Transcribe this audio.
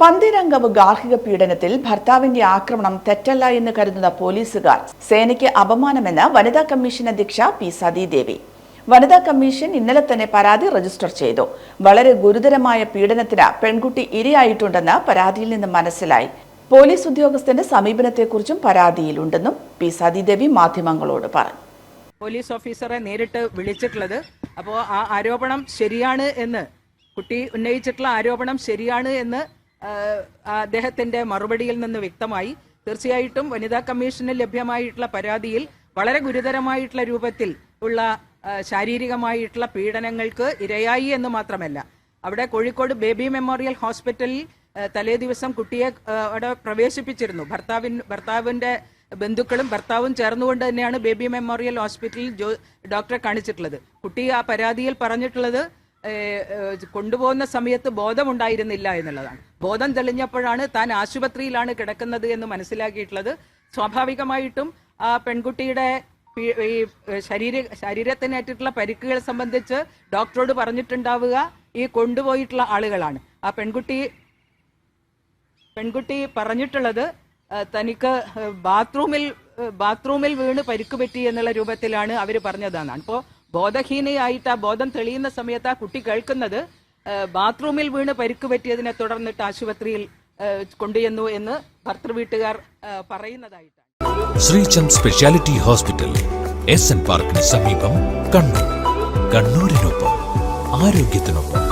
പന്തിരംഗവ് ഗാർഹിക പീഡനത്തിൽ ഭർത്താവിന്റെ ആക്രമണം തെറ്റല്ല എന്ന് കരുതുന്ന പോലീസുകാർ സേനയ്ക്ക് അപമാനമെന്ന് വനിതാ കമ്മീഷൻ അധ്യക്ഷ പി സതീദേവി. വനിതാ കമ്മീഷൻ ഇന്നലെ തന്നെ പരാതി രജിസ്റ്റർ ചെയ്തു. വളരെ ഗുരുതരമായ പീഡനത്തിന് പെൺകുട്ടി ഇരയായിട്ടുണ്ടെന്ന് പരാതിയിൽ നിന്ന് മനസ്സിലായി. പോലീസ് ഉദ്യോഗസ്ഥന്റെ സമീപനത്തെക്കുറിച്ചും പരാതിയിലുണ്ടെന്നും പി സതീദേവി മാധ്യമങ്ങളോട് പറഞ്ഞു. പോലീസ് ഓഫീസറെ നേരിട്ട് വിളിച്ചിട്ടുള്ളത് അപ്പോൾ ആ ആരോപണം ശരിയാണ് എന്ന് കുട്ടി ഉന്നയിച്ചിട്ടുള്ള ആരോപണം ശരിയാണ് എന്ന് അദ്ദേഹത്തിന്റെ മറുപടിയിൽ നിന്ന് വ്യക്തമായി തീർച്ചയായിട്ടും വനിതാ കമ്മീഷന് ലഭ്യമായിട്ടുള്ള പരാതിയിൽ വളരെ ഗുരുതരമായിട്ടുള്ള രൂപത്തിൽ ഉള്ള ശാരീരികമായിട്ടുള്ള പീഡനങ്ങൾക്ക് ഇരയായി എന്ന് മാത്രമല്ല. അവിടെ കോഴിക്കോട് ബേബി മെമ്മോറിയൽ ഹോസ്പിറ്റലിൽ തലേ ദിവസം കുട്ടിയെ അവിടെ പ്രവേശിപ്പിച്ചിരുന്നു. ഭർത്താവിൻ ഭർത്താവിന്റെ ബന്ധുക്കളും ഭർത്താവും ചേർന്നുകൊണ്ട് തന്നെയാണ് ബേബി മെമ്മോറിയൽ ഹോസ്പിറ്റലിൽ ഡോക്ടറെ കാണിച്ചിട്ടുള്ളത്. കുട്ടി ആ പരാതിയിൽ പറഞ്ഞിട്ടുള്ളത് കൊണ്ടുപോകുന്ന സമയത്ത് ബോധമുണ്ടായിരുന്നില്ല എന്നുള്ളതാണ്. ബോധം തെളിഞ്ഞപ്പോഴാണ് താൻ ആശുപത്രിയിലാണ് കിടക്കുന്നത് എന്ന് മനസ്സിലാക്കിയിട്ടുള്ളത്. സ്വാഭാവികമായിട്ടും ആ പെൺകുട്ടിയുടെ ഈ ശരീര ശരീരത്തിനേറ്റിട്ടുള്ള പരിക്കുകൾ സംബന്ധിച്ച് ഡോക്ടറോട് പറഞ്ഞിട്ടുണ്ടാവുക ഈ കൊണ്ടുപോയിട്ടുള്ള ആളുകളാണ്. ആ പെൺകുട്ടി പെൺകുട്ടി പറഞ്ഞിട്ടുള്ളത് തനിക്ക് ബാത്റൂമിൽ ബാത്റൂമിൽ വീണ് പരിക്ക് പറ്റി എന്നുള്ള രൂപത്തിലാണ് അവർ പറഞ്ഞതാണ് അപ്പോൾ ബോധഹീനയായിട്ട് ആ ബോധം തെളിയുന്ന സമയത്ത് ആ കുട്ടി കേൾക്കുന്നത് ബാത്റൂമിൽ വീണ് പരിക്ക് പറ്റിയതിനെ തുടർന്നിട്ട് ആശുപത്രിയിൽ കൊണ്ടുചെന്നു എന്ന് ഭർത്തൃവീട്ടുകാർ പറയുന്നതായിട്ട് പറയുന്നതായിട്ടാണ്. Sreechand specialty hospital S N പാർക്കിന് സമീപം കണ്ണൂർ. കണ്ണൂരിനൊപ്പം ആരോഗ്യത്തിനൊപ്പം.